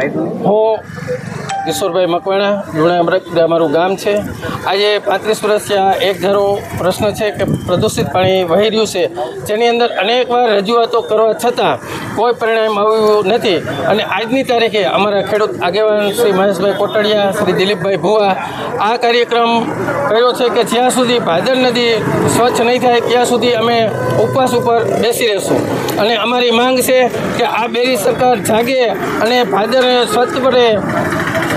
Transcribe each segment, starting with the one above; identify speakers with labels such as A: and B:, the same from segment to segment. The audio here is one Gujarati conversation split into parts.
A: માહિતી
B: હું કિશોરભાઈ મકવાણા લુણા અમારું ગામ છે. આજે પાંત્રીસ વર્ષથી આ એક ધારો પ્રશ્ન છે કે પ્રદૂષિત પાણી વહી રહ્યું છે. જેની અંદર અનેકવાર રજૂઆતો કરવા છતાં કોઈ પરિણામ આવ્યું નથી. અને આજની તારીખે અમારા ખેડૂત આગેવાન શ્રી મહેશભાઈ કોટડિયા, શ્રી દિલીપભાઈ ભુવા આ કાર્યક્રમ કર્યો છે કે જ્યાં સુધી ભાદર નદી સ્વચ્છ નહીં થાય, ત્યાં સુધી અમે ઉપવાસ ઉપર બેસી રહેશું. અને અમારી માંગ છે કે આ બેરી સરકાર જાગે અને ભાદરને સ્વચ્છપણે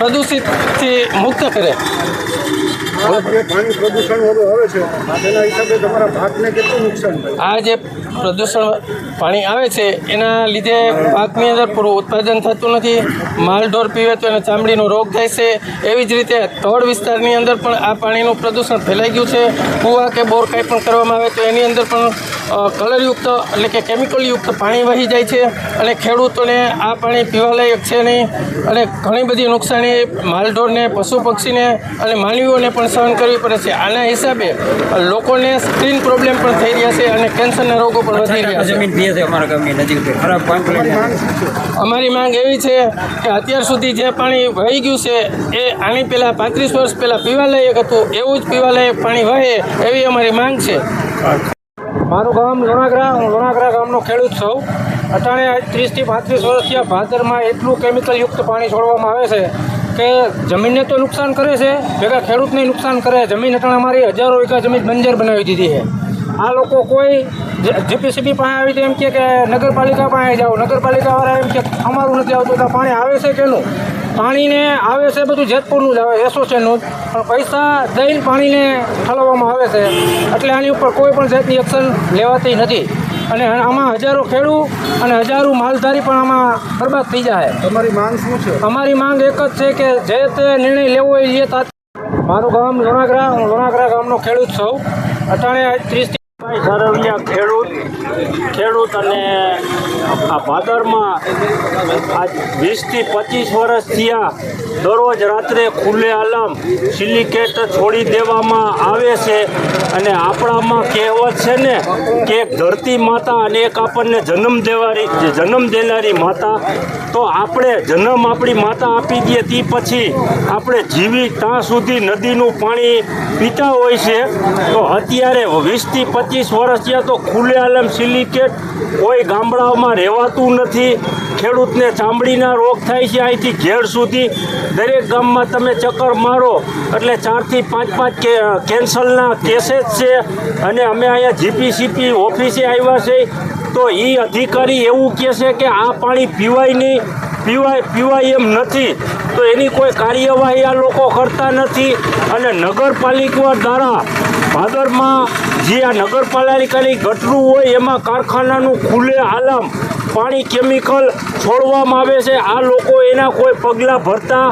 B: પ્રદૂષિતથી મુક્ત કરે.
C: આ જે પાણી પ્રદૂષણ આવે છે તેના હિસાબે તમારા પાકને કેટલું નુકસાન
B: આ જે પ્રદૂષણ પાણી આવે છે, એના લીધે પાકની અંદર પૂરું ઉત્પાદન થતું નથી. માલઢોર પીવે તો એને ચામડીનો રોગ થાય છે. એવી જ રીતે તળ વિસ્તારની અંદર પણ આ પાણીનું પ્રદૂષણ ફેલાઈ ગયું છે. કૂવા કે બોર કંઈ પણ કરવામાં આવે તો એની અંદર પણ કલરયુક્ત એટલે કે કેમિકલયુક્ત પાણી વહી જાય છે અને ખેડૂતોને આ પાણી પીવાલાયક છે નહીં. અને ઘણી બધી નુકસાની માલઢોરને પશુ પક્ષીને અને માનવીઓને પણ સહન કરવી પડે છે. આના હિસાબે લોકોને સ્ક્રીન પ્રોબ્લેમ પણ થઈ રહ્યા છે અને કેન્સરના રોગો પણ વધી રહ્યા
D: જમીન પીએ છે અમારા ગામની નજીક ખરાબ પાણી
C: તમારી માંગ
B: અમારી એવી છે કે અત્યાર સુધી જે પાણી વહી ગયું છે એ આની પહેલાં પાંત્રીસ વર્ષ પહેલાં પીવાલાયક હતું એવું જ પીવાલાયક પાણી વહે એવી અમારી માંગ છે.
E: મારું ગામ લોણાગરા હું લોણાગરા ગામનો ખેડૂત છું. અટાણે ત્રીસથી પાંત્રીસ વર્ષથી આ ભાદરમાં એટલું કેમિકલયુક્ત પાણી છોડવામાં આવે છે કે જમીનને તો નુકસાન કરે છે ભેગા ખેડૂતને નુકસાન કરે. જમીન અટાણે અમારી હજારો વીઘા જમીન બંજર બનાવી દીધી છે. આ લોકો કોઈ જીપીસીબી પાસે આવી તો એમ કે નગરપાલિકા પાસે જાઓ. નગરપાલિકાવાળા એમ કે અમારું નથી આવતું તો પાણી આવે છે કેનું? પાણીને આવે છે બધું જેતપુરનું જ આવે એસોસિએશનનું જ. પણ પૈસા દઈને પાણીને ઠલવવામાં આવે છે. એટલે આની ઉપર કોઈ પણ જાતની એક્શન લેવાતી નથી. અને આમાં હજારો ખેડૂત અને હજારો માલધારી પણ આમાં બરબાદ થઈ જાય.
C: તમારી માંગ શું છે?
E: અમારી માંગ એક જ છે કે જે તે નિર્ણય લેવો હોય એ તા મારું ગામ લોણાગરા હું લોણાગરા ગામનો ખેડૂત છું. અટાણે ત્રીસથી
F: સરવૈયા ખેડૂત ખેડૂત અને આ ભાદરમાં આજ વીસથી પચીસ વર્ષ થયા દરરોજ રાત્રે ખુલ્લે આલમ સિલિકેટ છોડી દેવામાં આવે છે અને આપણામાં કહેવત છે ને કે એક ધરતી માતા અને એક આપણને જન્મ દેવારી જન્મ દેનારી માતા, તો આપણે જન્મ આપણી માતા આપી દઈએ તે પછી આપણે જીવી ત્યાં સુધી નદીનું પાણી પીતા હોય છે. તો અત્યારે વીસથી પચીસ વર્ષ ત્યાં તો ખુલ્લે આલમ સિલિકેટ કોઈ ગામડાઓમાં રહેવાતું નથી. ખેડૂતને ચામડીના રોગ થાય છે. અહીંથી ઘેર સુધી દરેક ગામમાં તમે ચક્કર મારો. એટલે ચારથી પાંચ પાંચ કે, કેન્સલના કેસેસ છે. અને અમે અહીંયા જીપીસીપી ઓફિસે આવ્યા છે. તો એ અધિકારી એવું કહે છે કે આ પાણી પીવાય નહીં, પીવાય પીવાય એમ નથી. તો એની કોઈ કાર્યવાહી આ લોકો કરતા નથી. અને નગરપાલિકા દ્વારા ભાદરમાં જે આ નગરપાલિકાની ગટરું હોય એમાં કારખાનાનું ખુલ્લે આલમ પાણી કેમિકલ છોડવામાં આવે છે. આ લોકો એના કોઈ પગલાં ભરતા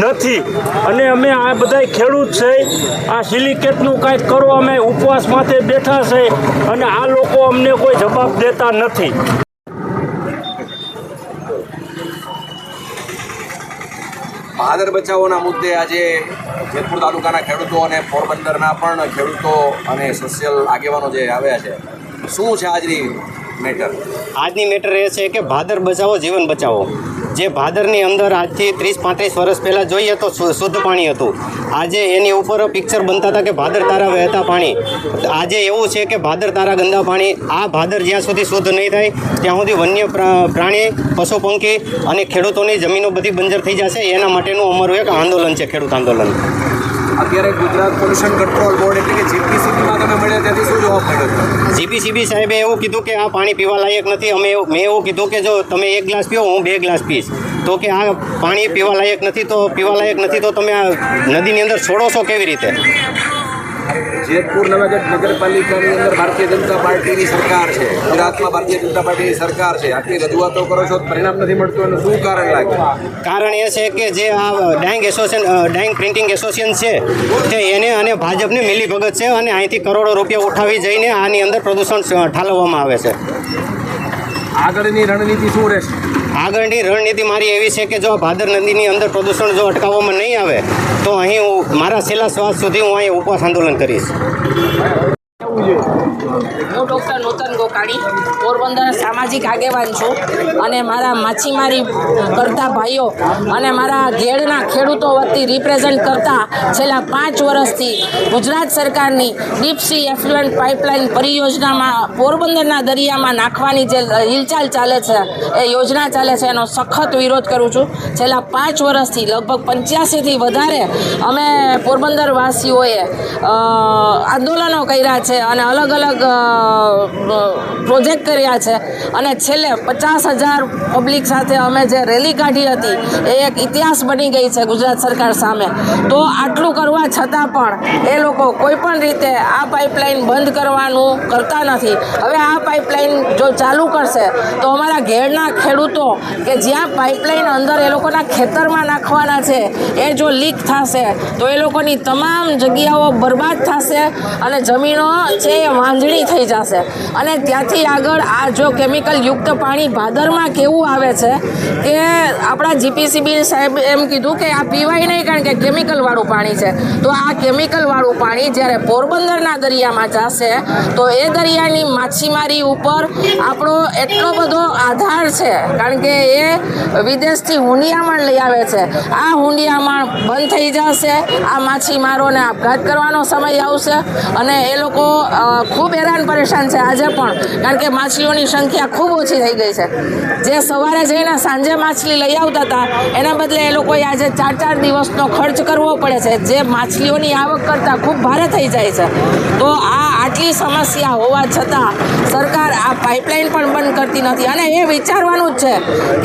F: નથી. અને અમે આ બધાય ખેડૂત છે. આ સિલિકેટનું કાંઈક કરો અમે ઉપવાસ માથે બેઠા છે અને આ લોકો અમને કોઈ જવાબ દેતા નથી.
A: ભાદર બચાવોના મુદ્દે આજે જેતપુર તાલુકાના ખેડૂતો અને પોરબંદરના પણ ખેડૂતો અને સોશિયલ આગેવાનો જે આવ્યા છે. શું છે આજની મેટર
G: આજની મેટર એ છે કે ભાદર બચાવો, જીવન બચાવો. જે ભાદરની અંદર આજથી ત્રીસ, પાંત્રીસ વર્ષ પહેલાં જોઈએ તો શુદ્ધ પાણી હતું. આજે એની ઉપર પિક્ચર બનતા હતા કે ભાદર તારા વહેતા પાણી. આજે એવું છે કે ભાદર તારા ગંદા પાણી, આ ભાદર જ્યાં સુધી શુદ્ધ નહીં થાય, ત્યાં સુધી વન્ય પ્રા- પ્રાણી, પશુ, પંખી અને ખેડૂતોની જમીનો બધી બંજર થઈ જશે. એના માટેનું અમારું એક આંદોલન છે ખેડૂત આંદોલન.
A: અત્યારે ગુજરાત પોલ્યુશન કંટ્રોલ બોર્ડ એટલે કે જીપીસીબીમાં તમે મળ્યા ત્યાંથી શું જવાબ મળ્યો
G: જીપીસીબી સાહેબે એવું કીધું કે આ પાણી પીવા લાયક નથી. અમે મેં એવું કીધું કે જો તમે એક ગ્લાસ પીઓ, હું બે ગ્લાસ પીશ. તો કે આ પાણી પીવા લાયક નથી, તો પીવા લાયક નથી, તો તમે આ નદીની અંદર છોડો છો કેવી રીતે?
A: જેતપુર નવાગઢ નગરપાલિકાની અંદર ભારતીય જનતા પાર્ટીની સરકાર છે. ગુજરાતમાં ભારતીય જનતા પાર્ટીની સરકાર છે. આટલી રજૂઆતો કરો છો પરિણામ નથી મળતું એનું શું કારણ લાગે?
G: કારણ એ છે કે જે આ dyeing association dyeing printing association છે તે એને અને ભાજપને મિલીભગત છે અને અહીંથી કરોડો રૂપિયા ઉઠાવી જઈને આની અંદર પ્રદૂષણ ઠાલવવામાં આવે છે.
A: આગળની રણનીતિ શું રહેશે?
G: આગળની રણનીતિ મારી એવી છે કે જો ભાદર નદીની અંદર પ્રદૂષણ જો અટકાવવામાં નહીં આવે, તો અહીં હું મારા છેલ્લા શ્વાસ સુધી હું અહીં ઉપવાસ આંદોલન કરીશ.
H: હું ડૉક્ટર નૂતન ગોકાણી પોરબંદર સામાજિક આગેવાન છું અને મારા માછીમારી કરતા ભાઈઓ અને મારા ઘેડના ખેડૂતો વતી રિપ્રેઝેન્ટ કરતા છેલ્લા પાંચ વર્ષથી ગુજરાત સરકારની ડીપસી એફ્લુઅન્ટ પાઇપલાઇન પરિયોજનામાં પોરબંદરના દરિયામાં નાખવાની જે હિલચાલ ચાલે છે, એ યોજના ચાલે છે, એનો સખત વિરોધ કરું છું. છેલ્લા પાંચ વર્ષથી લગભગ પંચ્યાસીથી વધારે અમે પોરબંદરવાસીઓએ આંદોલનો કર્યા છે અને અલગ અલગ પ્રોજેક્ટ કર્યા છે. અને છેલ્લે પચાસ હજાર પબ્લિક સાથે અમે જે રેલી કાઢી હતી, એ એક ઇતિહાસ બની ગઈ છે ગુજરાત સરકાર સામે. તો આટલું કરવા છતાં પણ એ લોકો કોઈ પણ રીતે આ પાઇપલાઇન બંધ કરવાનું કરતા નથી. હવે આ પાઇપલાઇન જો ચાલુ કરશે, તો અમારા ઘેરના ખેડૂતો કે જ્યાં પાઇપલાઇન અંદર એ લોકોના ખેતરમાં નાખવાના છે, એ જો લીક થશે, તો એ લોકોની તમામ જગ્યાઓ બરબાદ થશે અને જમીનો છે એ વાંજળી થઈ જશે. અને ત્યાંથી આગળ આ જો કેમિકલ યુક્ત પાણી ભાદરમાં કેવું આવે છે કે આપણા જીપીસીબી સાહેબ એમ કીધું કે આ પીવાય નહીં કારણ કે કેમિકલવાળું પાણી છે. તો આ કેમિકલવાળું પાણી જ્યારે પોરબંદરના દરિયામાં જશે તો એ દરિયાની માછીમારી ઉપર આપણો એટલો બધો આધાર છે. કારણ કે એ વિદેશથી હુંડિયામણ લઈ આવે છે. આ હુંડિયામણ બંધ થઈ જશે. આ માછીમારોને આપઘાત કરવાનો સમય આવશે. અને એ લોકો અ, ખૂબ હેરાન પરેશાન છે આજે પણ. કારણ કે માછલીઓની સંખ્યા ખૂબ ઓછી થઈ ગઈ છે. જે સવારે જઈને સાંજે માછલી લઈ આવતા હતા, એના બદલે એ લોકોએ આજે ચાર ચાર દિવસનો ખર્ચ કરવો પડે છે. જે માછલીઓની આવક કરતાં ખૂબ ભારે થઈ જાય છે. તો આ આટલી સમસ્યા હોવા છતાં સરકાર આ પાઇપલાઇન પણ બંધ કરતી નથી. અને એ વિચારવાનું જ છે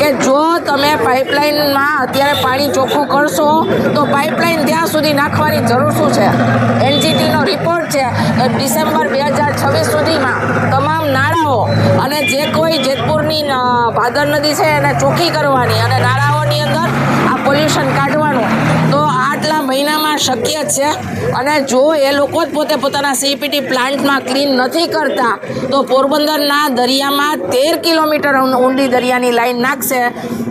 H: કે જો તમે પાઇપલાઇનમાં અત્યારે પાણી ચોખ્ખું કરશો, તો પાઇપલાઇન ત્યાં સુધી નાખવાની જરૂર શું છે? એનજીટીનો રિપોર્ટ છે કે ડિસેમ્બર બે હજાર છવ્વીસ સુધીમાં તમામ નાળાઓ અને જે કોઈ જેતપુરની ભાદર નદી છે એને ચોખ્ખી કરવાની અને નાળાઓની અંદર આ પોલ્યુશન મહિનામાં શક્ય છે. અને જો એ લોકો જ પોતે પોતાના સીપીટી પ્લાન્ટમાં ક્લીન નથી કરતા, તો પોરબંદરના દરિયામાં તેર કિલોમીટર ઊંડી દરિયાની લાઈન નાખશે.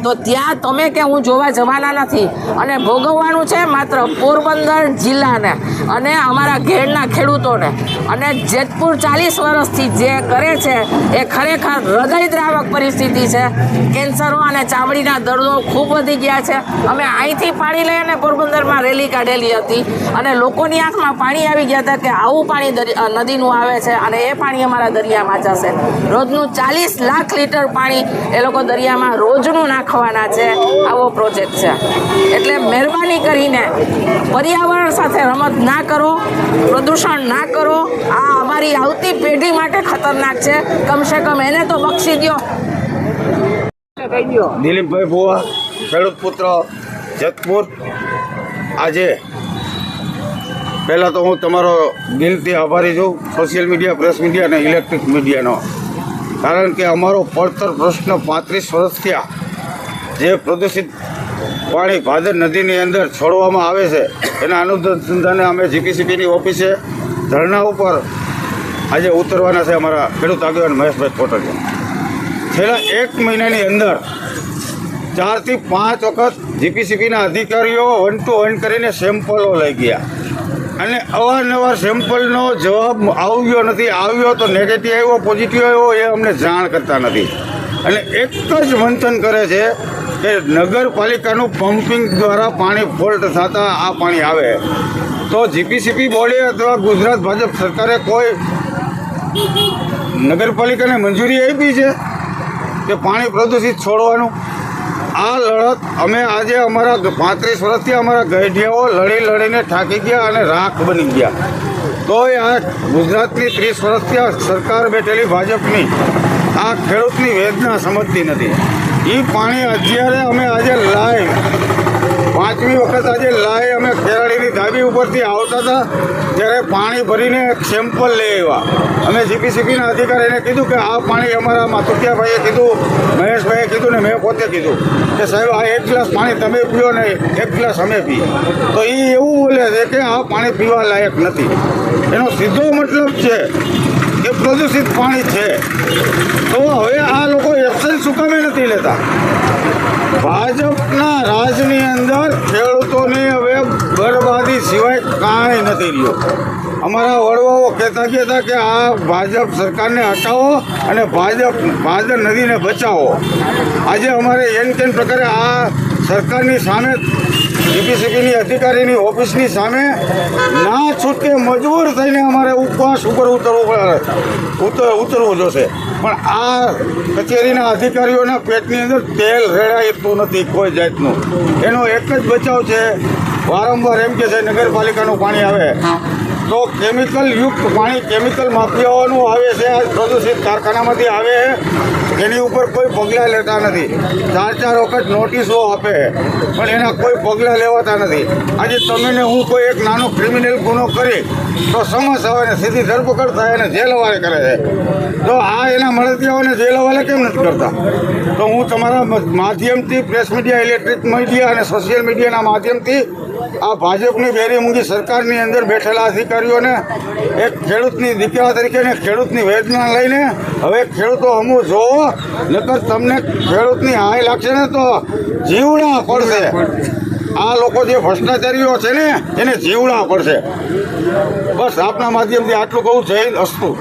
H: તો ત્યાં તમે કે હું જોવા જવાના નથી. અને ભોગવવાનું છે માત્ર પોરબંદર જિલ્લાને અને અમારા ઘેરના ખેડૂતોને. અને જેતપુર ચાલીસ વર્ષથી જે કરે છે, એ ખરેખર હૃદયદ્રાવક પરિસ્થિતિ છે. કેન્સરો અને ચામડીના દર્દો ખૂબ વધી ગયા છે. અમે અહીંથી પાણી લઈ અને પોરબંદરમાં રેલી કાઢેલી અને લોકોની આંખમાં પાણી આવી ગયા હતા કે આવું પાણી નદીનું આવે છે અને એ પાણી અમારા દરિયામાં જશે. રોજનું ચાલીસ લાખ લીટર પાણી એ લોકો દરિયામાં રોજનું નાખવાના છે. આવો પ્રોજેક્ટ છે. એટલે મહેરબાની કરીને પર્યાવરણ સાથે રમત ના કરો, પ્રદૂષણ ના કરો. આ અમારી આવતી પેઢી માટે ખતરનાક છે. કમસે કમ એને તો બક્ષી દો
C: દિલીપભાઈ ભુવા, ખેડૂત પુત્ર જતપુર. આજે પહેલાં તો હું તમારો દિલથી આભારી છું સોશિયલ મીડિયા પ્રેસ મીડિયા અને ઇલેક્ટ્રિક મીડિયાનો કારણ કે અમારો પડતર પ્રશ્ન પાંત્રીસ વર્ષ થયા. જે પ્રદૂષિત પાણી ભાદર નદીની અંદર છોડવામાં આવે છે, એના અનુસંધાને અમે જીપીસીપીની ઓફિસે ધરણા ઉપર આજે ઉતરવાના છે અમારા ખેડૂત આગેવાન મહેશભાઈ કોટડિયા છેલ્લા એક મહિનાની અંદર ચારથી પાંચ વખત જીપીસીપીના અધિકારીઓ વન ટુ વન કરીને સેમ્પલો લઈ ગયા. અને અવારનવાર સેમ્પલનો જવાબ આવ્યો નથી, આવ્યો તો નેગેટિવ આવ્યો પોઝિટિવ આવ્યો એ અમને જાણ કરતા નથી. અને એક જ મંથન કરે છે કે નગરપાલિકાનું પમ્પિંગ દ્વારા પાણી ફોલ્ટ થતાં આ પાણી આવે. તો જીપીસીપી બોર્ડે અથવા ગુજરાત ભાજપ સરકારે કોઈ નગરપાલિકાને મંજૂરી આપી છે કે પાણી પ્રદૂષિત છોડવાનું? આ લડત અમે આજે અમારા પાંત્રીસ વર્ષથી અમારા ગઢિયાઓ લડી લડીને થાકી ગયા અને રાખ બની ગયા. તોય આ ગુજરાતની ત્રીસ વર્ષથી આ સરકાર બેઠેલી ભાજપની આ ખેડૂતની વેદના સમજતી નથી. એ પાણી અત્યારે અમે આજે લાઈવ પાંચમી વખત આજે લાય અમે ખેરાડીની ધાબી ઉપરથી આવતા હતા, ત્યારે પાણી ભરીને સેમ્પલ લઈ આવ્યા. અમે જીપીસીપીના અધિકારીને કીધું કે આ પાણી અમારા માતુકિયાભાઈએ કીધું, મહેશભાઈએ કીધું ને મેં પોતે કીધું કે સાહેબ, આ એક ગ્લાસ પાણી તમે પીઓ ને એક ગ્લાસ અમે પીએ. તો એ એવું બોલે છે કે આ પાણી પીવા લાયક નથી. એનો સીધો મતલબ છે કે પ્રદૂષિત પાણી છે. તો હવે આ લોકો એક્શન શું નથી લેતા. ભાજપના રાજની ખેડૂતોની હવે બરબાદી સિવાય કાંઈ નથી રહ્યો. અમારા વડવાઓ કહેતા કહેતા કે આ ભાજપ સરકારને હટાવો અને ભાજપ ભાદર નદીને બચાવો. આજે અમારે એન કેન પ્રકારે આ સરકારની સામે જીપીસીબીની અધિકારીની ઓફિસની સામે ના છૂટકે મજબૂર થઈને અમારે ઉપવાસ ઉપર ઉતરવું ઉતર, ઉતરવું જોશે. પણ આ કચેરીના અધિકારીઓના પેટની અંદર તેલ રેડાતું નથી કોઈ જાતનું. એનો એક જ બચાવ છે, વારંવાર એમ કે છે, નગરપાલિકાનું પાણી આવે. તો કેમિકલ યુક્ત પાણી, કેમિકલ માફિયાઓનું આવે છે, આ પ્રદૂષિત કારખાનામાંથી આવે એની ઉપર કોઈ પગલાં લેતા નથી. ચાર ચાર વખત નોટિસો આપે પણ એના કોઈ પગલાં લેવાતા નથી. આજે તમે હું કોઈ એક નાનો ક્રિમિનલ ગુનો કરી, તો આવે ને સીધી ધરપકડ થાય અને જેલ હવાલે કરે છે. તો આ એના મળતિયાઓને જેલ હવાલે કેમ નથી કરતા? તો હું તમારા માધ્યમથી પ્રેસ મીડિયા ઇલેક્ટ્રિક મીડિયા અને સોશિયલ મીડિયાના માધ્યમથી આ ભાજપની બેરીમૂંગી સરકારની અંદર બેઠેલા અધિકારીઓને એક ખેડૂતની દીકરા તરીકે ખેડૂતની વેદના લઈને હવે ખેડૂતો અમુક જોવો નકર તમને ખેડૂતની હાય લાગશે ને તો જીવડા પડશે. આ લોકો જે ભ્રષ્ટાચારીઓ છે ને, એને જીવડા પડશે. બસ આપના માધ્યમથી આટલું કહું. જય અસ્તુ.